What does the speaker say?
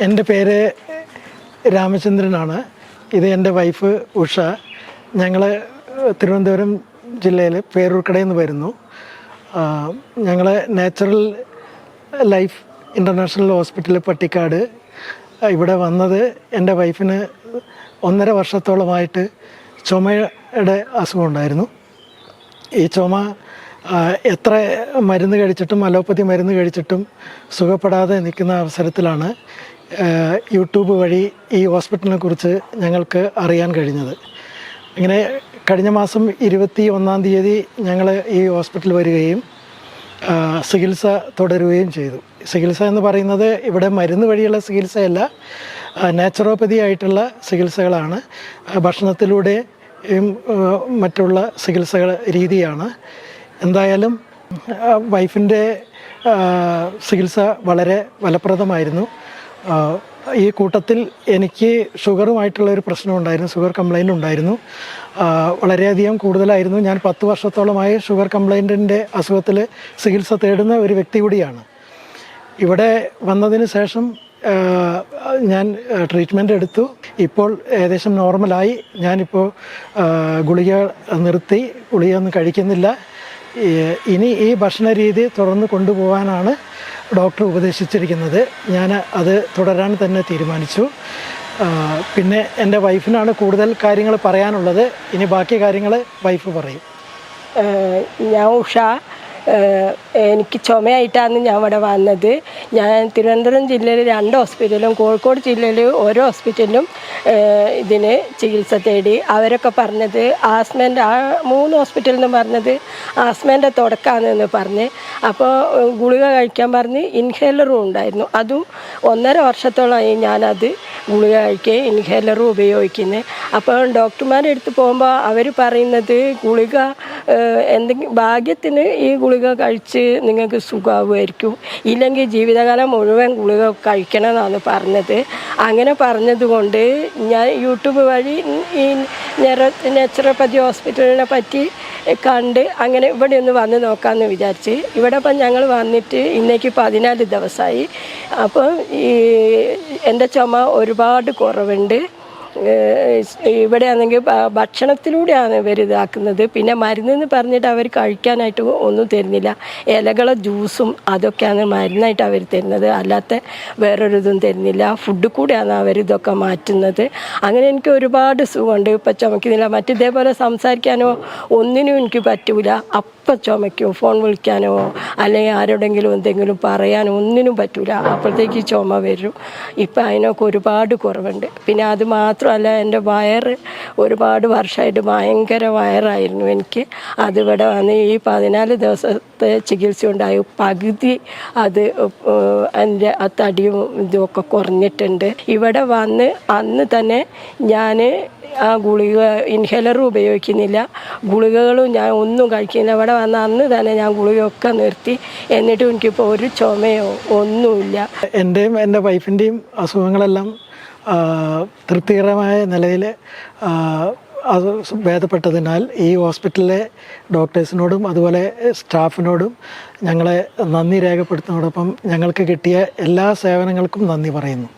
എന്റെ പേര് രാമചന്ദ്രനാണ്. ഇത് എന്റെ വൈഫ് ഉഷ. ഞങ്ങൾ തിരുവനന്തപുരം ജില്ലയിൽ പേരൂർക്കടയിൽ നിന്ന് വരുന്നു. ഞങ്ങൾ natural life international hospital Pattikkad. ഇവിടെ വന്നത് എന്റെ വൈഫിന് ഒന്നര വർഷത്തോളമായിട്ട് ചുമയുടെ അസുഖം ഉണ്ടായിരുന്നു. ഈ ചുമ എത്ര മരുന്ന് കഴിച്ചിട്ടും അലോപ്പതി മരുന്ന് കഴിച്ചിട്ടും സുഖപ്പെടാതെ നിൽക്കുന്ന അവസരത്തിലാണ് യൂട്യൂബ് വഴി ഈ ഹോസ്പിറ്റലിനെ കുറിച്ച് ഞങ്ങൾക്ക് അറിയാൻ കഴിഞ്ഞത്. ഇങ്ങനെ കഴിഞ്ഞ മാസം ഇരുപത്തി ഒന്നാം തീയതി ഞങ്ങൾ ഈ ഹോസ്പിറ്റലിൽ വരികയും ചികിത്സ തുടരുകയും ചെയ്തു. ചികിത്സ എന്ന് പറയുന്നത് ഇവിടെ മരുന്ന് വഴിയുള്ള ചികിത്സയല്ല നാച്ചുറോപ്പതി ആയിട്ടുള്ള ചികിത്സകളാണ്. ഭക്ഷണത്തിലൂടെയും മറ്റുള്ള ചികിത്സകൾ രീതിയാണ്. എന്തായാലും വൈഫിന്റെ ചികിത്സ വളരെ ഫലപ്രദമായിരുന്നു. ഈ കൂട്ടത്തിൽ എനിക്ക് ഷുഗറുമായിട്ടുള്ള ഒരു പ്രശ്നം ഉണ്ടായിരുന്നു ഷുഗർ കംപ്ലൈന്റ് ഉണ്ടായിരുന്നു. വളരെയധികം കൂടുതലായിരുന്നു. ഞാൻ പത്ത് വർഷത്തോളമായി ഷുഗർ കംപ്ലൈന്റിന്റെ അസുഖത്തിൽ ചികിത്സ തേടുന്ന ഒരു വ്യക്തി കൂടിയാണ്. ഇവിടെ വന്നതിന് ശേഷം ഞാൻ ട്രീറ്റ്മെന്റ് എടുത്തു. ഇപ്പോൾ ഏകദേശം നോർമലായി. ഞാനിപ്പോൾ ഗുളിക നിർത്തി ഗുളിക ഒന്നും കഴിക്കുന്നില്ല. ഇനി ഈ ഭക്ഷണ രീതി തുടർന്ന് കൊണ്ടുപോകാനാണ് ഡോക്ടർ ഉപദേശിച്ചിരിക്കുന്നത്. ഞാൻ അത് തുടരാൻ തന്നെ തീരുമാനിച്ചു. പിന്നെ എന്റെ വൈഫിനാണ് കൂടുതൽ കാര്യങ്ങൾ പറയാനുള്ളത്. ഇനി ബാക്കി കാര്യങ്ങൾ വൈഫ് പറയും. ഞാൻ ഉഷ. എനിക്ക് ചുമയായിട്ടാണ് ഞാൻ ഇവിടെ വന്നത്. ഞാൻ തിരുവനന്തപുരം ജില്ലയിൽ രണ്ട് ഹോസ്പിറ്റലും കോഴിക്കോട് ജില്ലയിൽ ഓരോ ഹോസ്പിറ്റലിലും ഇതിന് ചികിത്സ തേടി. അവരൊക്കെ പറഞ്ഞത് ആസ്മന്റെ ആ മൂന്ന് ഹോസ്പിറ്റലിൽ നിന്ന് പറഞ്ഞത് ആസ്മേന്റെ തുടക്കമാണെന്ന് പറഞ്ഞ്. അപ്പോൾ ഗുളിക കഴിക്കാൻ പറഞ്ഞ് ഇൻഹേലറും ഉണ്ടായിരുന്നു. അതും ഒന്നര വർഷത്തോളമായി ഞാനത് ഗുളിക കഴിക്കുകയും ഇൻഹേലറും ഉപയോഗിക്കുന്നത് അപ്പോൾ ഡോക്ടർമാരെ അടുത്ത് പോകുമ്പോൾ അവർ പറയുന്നത് ഗുളിക എന്തെങ്കിലും ഭാഗ്യത്തിന് ഈ ഗുളിക കഴിച്ച് നിങ്ങൾക്ക് സുഖമാവുമായിരിക്കും. ഇല്ലെങ്കിൽ ജീവിതകാലം മുഴുവൻ ഗുളിക കഴിക്കണമെന്നാണ് പറഞ്ഞത്. അങ്ങനെ പറഞ്ഞതുകൊണ്ട് ഞാൻ യൂട്യൂബ് വഴി ഈ നെച്ചുറോപ്പതി ഹോസ്പിറ്റലിനെ പറ്റി കണ്ട് അങ്ങനെ ഇവിടെ ഒന്ന് വന്ന് നോക്കാമെന്ന് വിചാരിച്ച്. ഇവിടെ ഇപ്പം ഞങ്ങൾ വന്നിട്ട് ഇന്നേക്ക് പതിനാല് ദിവസമായി അപ്പം ഈ എന്റെ ചുമ ഒരുപാട് കുറവുണ്ട്. ഇവിടെ ആണെങ്കിൽ ഭക്ഷണത്തിലൂടെയാണ് ഇവർ ഇതാക്കുന്നത്. പിന്നെ മരുന്നെന്ന് പറഞ്ഞിട്ട് അവർ കഴിക്കാനായിട്ട് ഒന്നും തരുന്നില്ല. ഇലകളെ ജ്യൂസും അതൊക്കെയാണ് മരുന്നായിട്ട് അവർ തരുന്നത്. അല്ലാത്ത വേറൊരിതും തരുന്നില്ല. ഫുഡ് കൂടെയാണ് അവർ ഇതൊക്കെ മാറ്റുന്നത്. അങ്ങനെ എനിക്ക് ഒരുപാട് സുഖമുണ്ട്. ഇപ്പം ചുമക്കുന്നില്ല. മറ്റിതേപോലെ സംസാരിക്കാനോ ഒന്നിനും എനിക്ക് പറ്റൂല. അപ്പം ചുമയ്ക്കും ഫോൺ വിളിക്കാനോ അല്ലെങ്കിൽ ആരോടെങ്കിലും എന്തെങ്കിലും പറയാനോ ഒന്നിനും പറ്റില്ല അപ്പോഴത്തേക്ക് ചുമ വരും. ഇപ്പം അതിനൊക്കെ ഒരുപാട് കുറവുണ്ട്. പിന്നെ അത് മാത്രമല്ല എന്റെ വയറ് ഒരുപാട് വർഷമായിട്ട് ഭയങ്കര വയറായിരുന്നു എനിക്ക്. അതിവിടെ വന്ന് ഈ പതിനാല് ദിവസത്തെ ചികിത്സ ഉണ്ടായി. പകുതി അത് എന്റെ ആ തടിയും ഇതുമൊക്കെ കുറഞ്ഞിട്ടുണ്ട്. ഇവിടെ വന്ന് അന്ന് തന്നെ ഞാൻ ആ ഗുളിക ഇൻഹേലറും ഉപയോഗിക്കുന്നില്ല. ഗുളികകളും ഞാൻ ഒന്നും കഴിക്കുന്നില്ല. ഇവിടെ വന്ന അന്ന് തന്നെ ഞാൻ ഗുളികയൊക്കെ നിർത്തി. എന്നിട്ടും എനിക്കിപ്പോൾ ഒരു ചുമയോ ഒന്നുമില്ല. എന്റെയും എന്റെ വൈഫിന്റെയും അസുഖങ്ങളെല്ലാം തൃപ്തികരമായ നിലയിൽ അത് ഭേദപ്പെട്ടതിനാൽ ഈ ഹോസ്പിറ്റലിലെ ഡോക്ടേഴ്സിനോടും അതുപോലെ സ്റ്റാഫിനോടും ഞങ്ങളെ നന്ദി രേഖപ്പെടുത്തുന്നതോടൊപ്പം ഞങ്ങൾക്ക് കിട്ടിയ എല്ലാ സേവനങ്ങൾക്കും നന്ദി പറയുന്നു.